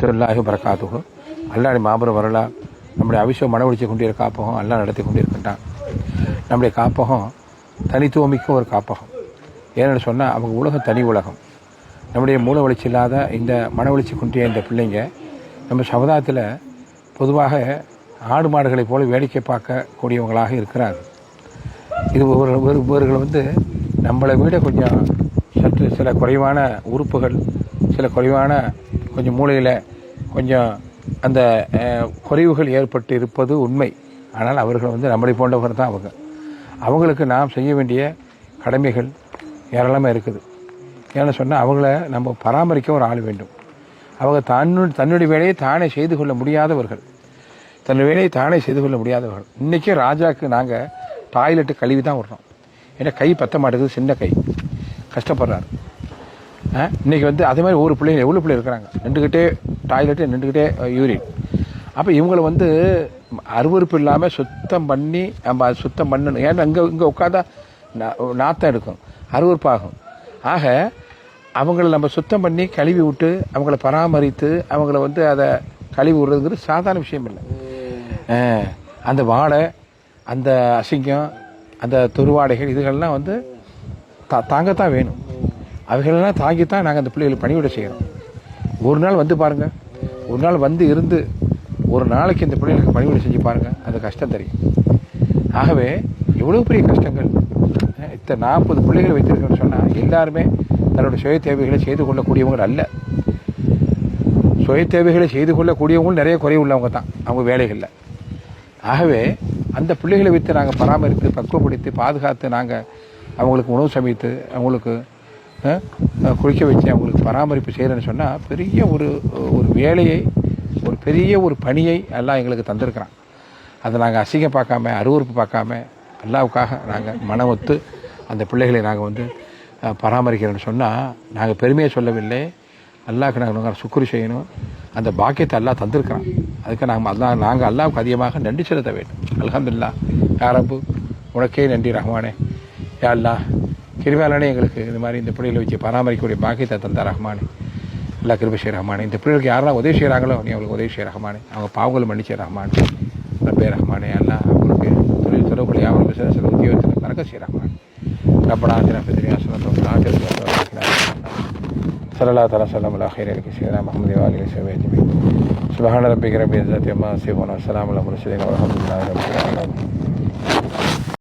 திருல்லாஹி பரக்காத்துகு அல்லாடி மாபெரும் வரலா நம்முடைய அவிஷம் மனவழிச்சு கொண்டிருக்க காப்பகம் அல்லா நடத்தி கொண்டிருக்கின்றான். நம்முடைய காப்பகம் தனித்துவமிக்க ஒரு காப்பகம். ஏன்னு சொன்னால் அவங்க உலகம் தனி உலகம். நம்முடைய மூல வளர்ச்சி இல்லாத இந்த மனவழிச்சு குன்றிய இந்த பிள்ளைங்க நம்ம சமுதாயத்தில் பொதுவாக ஆடு மாடுகளைப் போல வேடிக்கை பார்க்கக்கூடியவங்களாக இருக்கிறார்கள் இது ஒரு ஒரு இவர்கள் வந்து நம்மளை விட கொஞ்சம் சற்று சில குறைவான உறுப்புகள் சில குறைவான கொஞ்சம் மூளையில் கொஞ்சம் அந்த குறைவுகள் ஏற்பட்டு இருப்பது உண்மை. ஆனால் அவர்கள் வந்து நம்மளை போன்றவர் தான் அவங்க. அவங்களுக்கு நாம் செய்ய வேண்டிய கடமைகள் ஏராளமாக இருக்குது. ஏன்னு சொன்னால் அவங்கள நம்ம பராமரிக்க ஒரு ஆள் வேண்டும். அவங்க தன்னு தன்னுடைய வேலையை தானே செய்து கொள்ள முடியாதவர்கள். தன்னுடைய வேலையை தானே செய்து கொள்ள முடியாதவர்கள். இன்றைக்கி ராஜாவுக்கு நாங்கள் டாய்லெட்டு கழுவி தான் விடுறோம். ஏன்னா கை பத்த மாட்டேங்குது சின்ன கை. கஷ்டப்படுறாரு. இன்றைக்கி இன்னைக்கு வந்து அதே மாதிரி ஒரு பிள்ளைங்க எவ்வளோ பிள்ளை இருக்கிறாங்க? நின்றுக்கிட்டே டாய்லெட்டு நின்றுக்கிட்டே யூரின் அப்போ இவங்களை வந்து அருவருப்பு இல்லாமல் சுத்தம் பண்ணி நம்ம அதை சுத்தம் பண்ணணும். ஏன்னா இங்கே இங்கே உட்காந்தா நா- நாத்தம் எடுக்கும். அருவருப்பாகும். ஆக அவங்கள நம்ம சுத்தம் பண்ணி கழுவி விட்டு அவங்கள பராமரித்து அவங்கள வந்து அதை கழுவி விடுறதுங்கிறது சாதாரண விஷயம் இல்லை. அந்த வாழை அந்த அசிங்கம் அந்த துருவாடைகள் இதுகள்லாம் வந்து தா தாங்கத்தான் வேணும். அவைகளெல்லாம் தாங்கி தான் நாங்கள் அந்த பிள்ளைகளை பணிவிட செய்கிறோம் ஒரு நாள் வந்து பாருங்கள் ஒரு நாள் வந்து இருந்து ஒரு நாளைக்கு இந்த பிள்ளைகளுக்கு பணிவிட செஞ்சு பாருங்கள் அந்த கஷ்டம் தெரியும். ஆகவே எவ்வளோ பெரிய கஷ்டங்கள். இத்தனை நாற்பது பிள்ளைகளை வைத்திருக்கேன்னு சொன்னால் எல்லாருமே தன்னோட சுய தேவைகளை செய்து கொள்ளக்கூடியவங்க அல்ல. சுய தேவைகளை செய்து கொள்ளக்கூடியவங்களும் நிறைய குறைவு உள்ளவங்க தான் அவங்க வேலைகளில். ஆகவே அந்த பிள்ளைகளை வைத்து நாங்கள் பராமரித்து பக்குவப்படுத்தி பாதுகாத்து நாங்கள் அவங்களுக்கு உணவு சமைத்து அவங்களுக்கு குளிக்க வச்சு அவங்களுக்கு பராமரிப்பு செய்கிறேன்னு சொன்னால் பெரிய ஒரு ஒரு வேலையை ஒரு பெரிய ஒரு பணியை எல்லாம் எங்களுக்கு தந்திருக்கிறான். அதை நாங்கள் அசிங்கம் பார்க்காம அருவருப்பு பார்க்காம அல்லாவுக்காக நாங்கள் மனம் ஒத்து அந்த பிள்ளைகளை நாங்கள் வந்து பராமரிக்கிறோன்னு சொன்னால் நாங்கள் பெருமையை சொல்லவில்லை. அல்லாவுக்கு நாங்கள் சுக்குரு செய்யணும். அந்த பாக்கியத்தை அல்லாஹ் தந்திருக்கிறான். அதுக்கு நாங்கள் அல்லா நாங்கள் அல்லாவுக்கு அதிகமாக நன்றி செலுத்த வேண்டும். அல்ஹம்துலில்லாஹ். யா உனக்கே நன்றி ரஹ்மானே. யா அல்லாஹ் கிருபாலனே எங்களுக்கு இந்த மாதிரி இந்த பிள்ளைகளை வச்சு பராமரிக்கக்கூடிய பாக்கியத்தை தந்தா ரஹ்மானே அல்லா கிருபை செய்ய ரஹ்மானே இந்த பிள்ளைகளுக்கு யாரெல்லாம் உதவி செய்கிறாங்களோ நீ அவங்களுக்கு உதவி செய்ய ரஹ்மானே அவங்க பாவங்களை மன்னிச்ச ரஹ்மானே ரப்பே ரஹ்மானே அல்லாஹ் அவங்களுக்கு தொழில் தொடர்புடைய வியாபாரம் பிசினஸ் உத்தியோகத்தில் பறக்க செய்ய ரஹ்மானே ربنا آتنا في الدنيا حسنة وفي الآخرة حسنة وقنا عذاب النار صلى الله تعالى وسلم على خير خلقه سيدنا محمد وآله وصحبه أجمعين سبحان ربك رب العزة عما يصفون وسلام على المرسلين والحمد لله رب العالمين